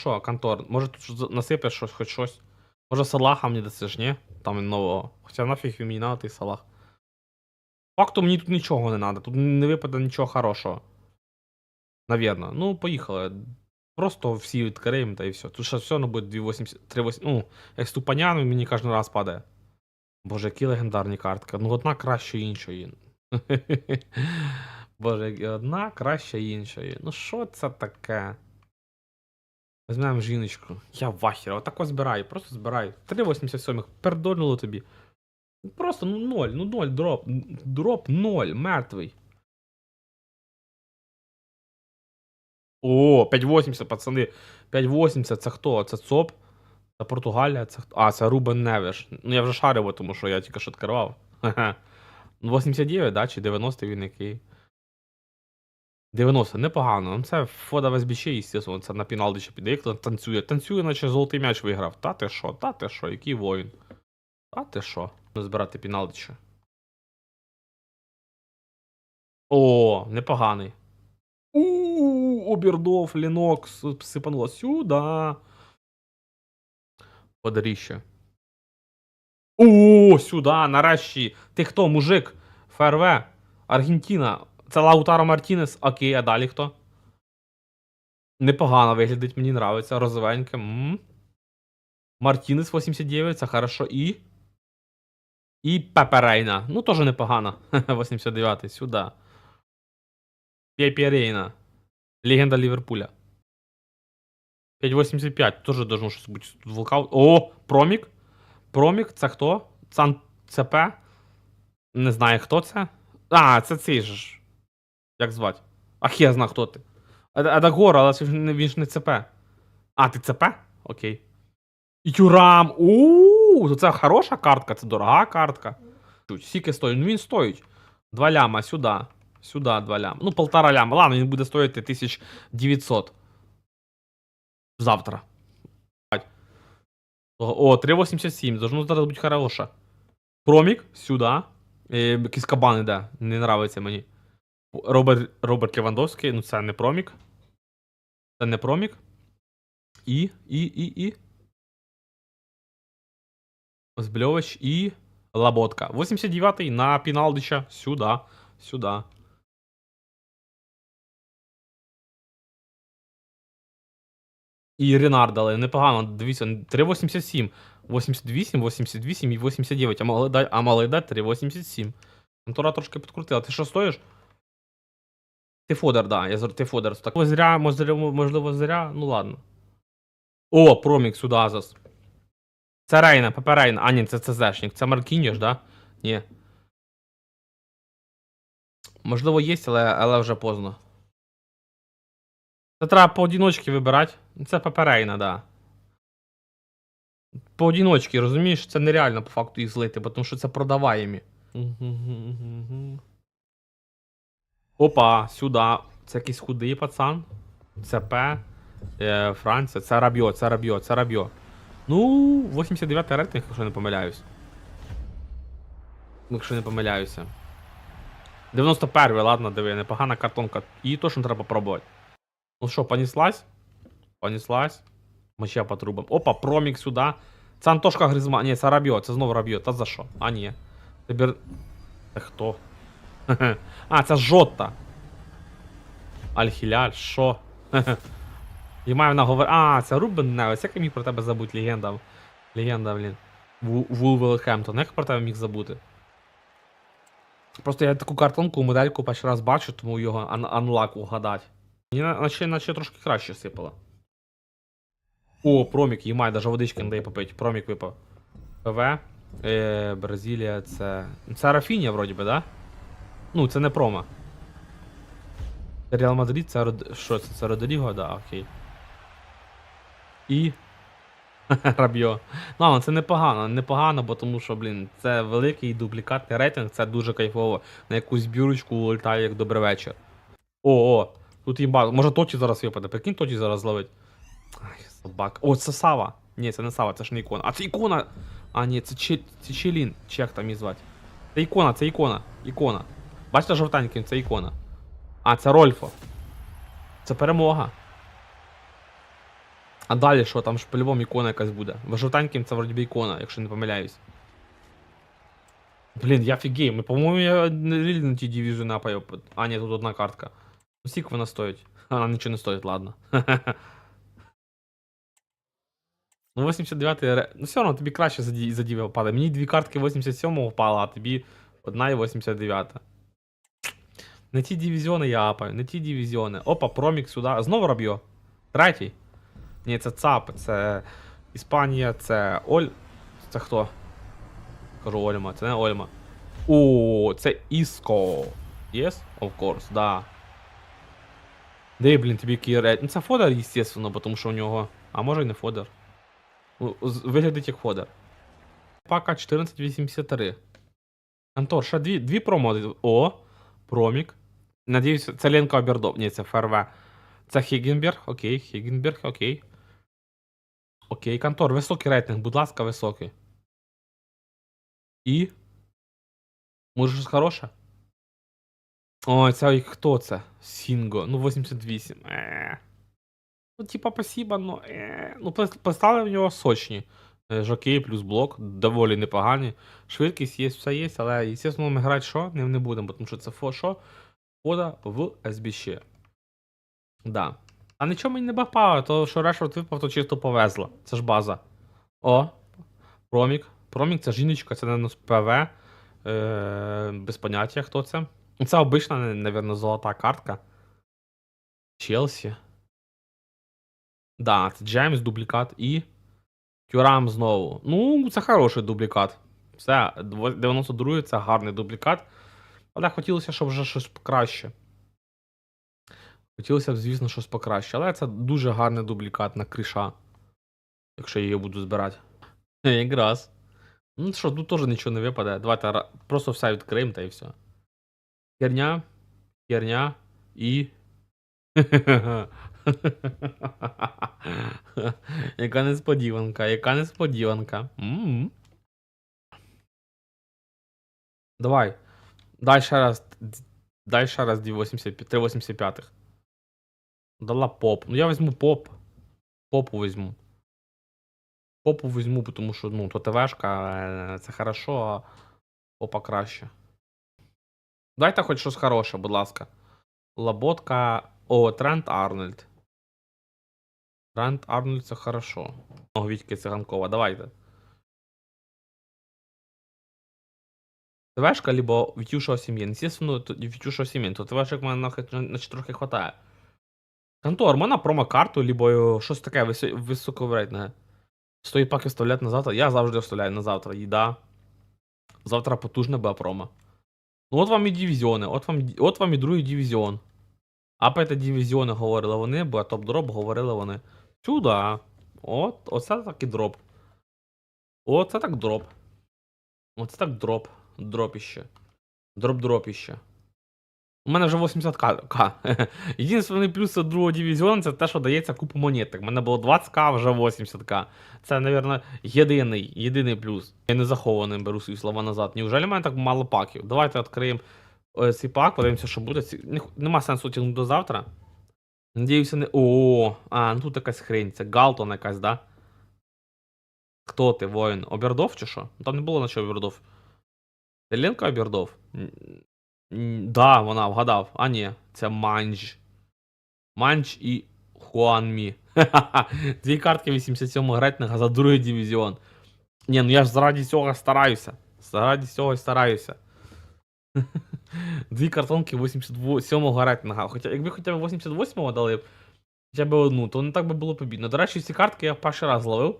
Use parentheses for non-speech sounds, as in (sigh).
Що, Кантор, може тут насипеш щось, хоч щось? Може Салаха мені дасиш, ні? Там нового. Хоча нафіг він мені надо, той Салах. Факту мені тут нічого не треба, тут не випаде нічого хорошого. Навірно. Ну, поїхали. Просто всі відкриємо та і все. Тут ще все одно буде 280, 380. Ну, як ступанян мені кожен раз падає. Боже, які легендарні картки. Ну, одна краще іншої. (laughs) Боже, одна краще іншої. Ну, що це таке? Візьмемо жіночку. Я вахера, отако збираю, просто збираю. 3,87 пердольнуло тобі. Просто ну ноль, ну ноль, дроп. Дроп ноль, мертвий. О, 5,80, пацани. 5,80 це хто? Це ЦОП? Це Португалія? Це хто? А, це Рубен Невеш. Ну я вже шарив, тому що я тільки що відкривав. Ха-ха. Ну, 89, да? Чи 90 він який? 90, непогано. Ну, це фода в СБЧ, звісно, це на піналді ще піде. Як танцює. Танцює, наче золотий м'яч виграв. Та ти що, та ти що, який воїн? Та ти що? Ну, збирати піналдича. О, непоганий. У Обердов, Лінокс сипануло сюди. Подаріще. О, сюди, нарешті. Ти хто, мужик? ФРВ, Аргентина. Це Лаутаро Мартінес. Окей, а далі хто? Непогано виглядить, мені нравиться. Розовеньке. М. Мартінес 89, це хорошо. І. І Пеперейна. Ну, теж непогано. (laughs) 89-й, сюди. Пеперейна. Легенда Ліверпуля. 5.85. Теж должно щось бути тут волкаут. О, Промік. Промік, це хто? Цан ЦП. Не знаю, хто це. А, це цей ж. Як звати? Ах, я знаю, хто ти. Адагор, але це ж не- він ж не ЦП. А, ти ЦП? Окей. Юрам! Ууу, то це хороша картка, це дорога картка. Чуть, Скільки стоїть? Ну він стоїть. Два ляма сюди. Сюди два ляма. Ну, полтора ляма. Ладно, він буде стоїти 1900. Завтра. О, 3,87. Должно зараз бути хороша. Промік сюди. Е, якийсь кабан іде. Не нравиться мені. Роберт, Роберт Левандовський. Ну, це не промік. Це не промік. І, і, і, і. Озбльович і Лаботка. 89-й на Піналдича. Сюди. Сюди. І Ренар дали. Непогано. Дивіться, 3,87. 88, 88 і 89. А могли дати, дати 3,87. Контора трошки підкрутила. Ти що стоїш? Ти фодер, да. Я зр- ти фодер. Так зря, можливо, зря. Ну ладно. О, промік сюди Азас. Це Рейна, Пепе Рейна. А, ні, це ЦЗшник. Це Маркіньош, да? Ні. Можливо, є, але, але вже поздно. Це треба поодіночки вибирати. Це Пепе Рейна, да. Поодіночки, розумієш, це нереально по факту їх злити, тому що це продаваємі. Опа, сюди. Це якийсь худий пацан. ЦП. Е, Франція. Це Рабьо, це Рабьо, це Рабьо. Ну, 89 рейтинг, якщо не помиляюсь. Якщо не помиляюся. 91 ладно, диви, непогана картонка. Її точно треба пробувати. Ну що, понеслась? Понеслась. Моча по трубам. Опа, промік сюди. Це Антошка Гризма. Ні, це Рабьо, це знову Рабьо. Та за що? А, ні. Це бір... Це хто? А, це Жотта. Аль-Хіляль, що? І маю наговор. А, це Рубен Невес. Як я міг про тебе забути, легенда. Легенда, блін. Ву- Вулверхемптон. Як про тебе міг забути? Просто я таку картонку, модельку перший раз бачу, тому його ан- анлак угадати. Мені наче, наче трошки краще сипало. О, промік, їмай, даже водички не дає попити. Промік випав. ПВ. Е, Бразилія, це. Це Рафінія, вроді би, да? Ну, це не промо. Це Реал Мадрид, це Род... Що це? Це Родеріго, да, окей. І. (laughs) Рабьо. Ну, це непогано, непогано, бо тому що, блін, це великий дублікатний рейтинг, це дуже кайфово. На якусь бірочку улітає як добрий вечір. О, о, тут їба. Може Тоті зараз випаде. Прикинь, Тоті зараз зловить. Ай, собака. О, це Сава. Ні, це не Сава, це ж не ікона. А це ікона. А, ні, це Челін, чи як там її звати. Це ікона, це ікона. Ікона. Бачите жовтеньким, це ікона. А, це Рольфо. Це перемога. А далі що, там ж по-любому ікона якась буде. В жовтеньким це вроді ікона, якщо не помиляюсь. Блін, я фігей, ми, по-моєму, я не ті дивізію напаю. А, ні, тут одна картка. Ну, скільки вона стоїть? А, Вона нічого не стоїть, ладно. (laughs) Ну, 89 ре... Ну, все одно тобі краще за, ді... за діві впаде. Мені дві картки 87-го впала, а тобі одна і 89. Не ті дивізіони я апаю, не ті дивізіони. Опа, промік сюди. Знову Рабьо. Третій. Ні, це ЦАП, це Іспанія, це Оль. Це хто? Кажу Ольма, це не Ольма. О, це Іско. Yes? Of course, да. Де, блін, тобі який? Ну це Фодер, естественно, тому що у нього. А може й не Фодер. Ну, Виглядить як Фодер. Пака 1483. Антор, ще дві, дві промо. О, промік. Надіюсь, це Ленка Обердов. Ні, це ФРВ. Це Хігенберг, окей, Хігенберг, окей. Окей, Кантор, високий рейтинг, будь ласка, високий. І. Може щось хороше? Ой, це хто це? Сінго. Ну, 88. Е. Ну, типа, спасибо, ну. Е. Ну, поставили в нього сочні. Е, Жокей плюс блок, доволі непогані. Швидкість є, все є, але, звісно, ми грати що? Не, не будемо, тому що це фо що? Фода в СБЩ. Да. А нічого мені не бахпало, то що Решфорд випав, то чисто повезло. Це ж база. О, Промік. Промік це жіночка, це не ПВ. Е, без поняття, хто це. Це обична, напевно, золота картка. Челсі. Да, це Джеймс, дублікат і. Тюрам знову. Ну, це хороший дублікат. Все, 92 це гарний дублікат. Але хотілося, щоб вже щось краще. Хотілося б, звісно, щось покраще. Але це дуже гарний дублікат на кріша. Якщо я її буду збирати. Якраз. Ну що, тут теж нічого не випаде. Давайте просто все відкриємо та і все. Херня, херня і. (laughs) яка несподіванка, яка несподіванка. Давай. Дай ще раз. Дай ще раз 285, 385. Дала поп. Ну я візьму поп. Попу візьму. Попу візьму, тому що ну, то ТВшка, це хорошо, а попа краще. Дайте хоч щось хороше, будь ласка. Лаботка. О, Трент Арнольд. Трент Арнольд це хорошо. О, Вітьки Циганкова, давайте. ТВшка, либо сім'ї. Естественно, то- Вітюшого сім'ї, то ТВшок в мене нахід, трохи хватає. Контор, можна промокарту, либо щось таке висо- високоврейтне. Стоїть паки вставляти на завтра. Я завжди вставляю на завтра. Їда. Завтра потужна була промо. Ну, от вам і дивізіони, от вам, от вам і другий дивізіон. Апайте дивізіони говорили вони, бо топ-дроп говорили вони. Сюди. От, оце так і дроп. Оце так дроп. Оце так дроп. Дропіще. Дроп-дропіще. У мене вже 80к. К. (laughs) Єдиний плюс другого дивізіону це те, що дається купу монеток. У мене було 20к, а вже 80к. Це, мабуть, єдиний, єдиний плюс. Я не захований беру свої слова назад. Неужели в мене так мало паків? Давайте відкриємо цей пак, подивимося, що буде. Нема сенсу тягнути до завтра. Надіюся, не. О, а, ну тут якась хрень. Це Галтон якась, да? Хто ти, воїн? Обердов чи що? Там не було наче Обердов. Ленка н- Да, вона вгадав. А ні, це Манж. Манж і Хуанмі. (laughs) Дві картки 87 рейтинга за другий дивізіон. Ні, ну я ж заради цього стараюся. Заради цього стараюся. (laughs) Дві картонки 87 рейтинга. Хоча якби хоча б 88-го дали, хоча б одну, то не так би було побідно. До речі, ці картки я перший раз зловив.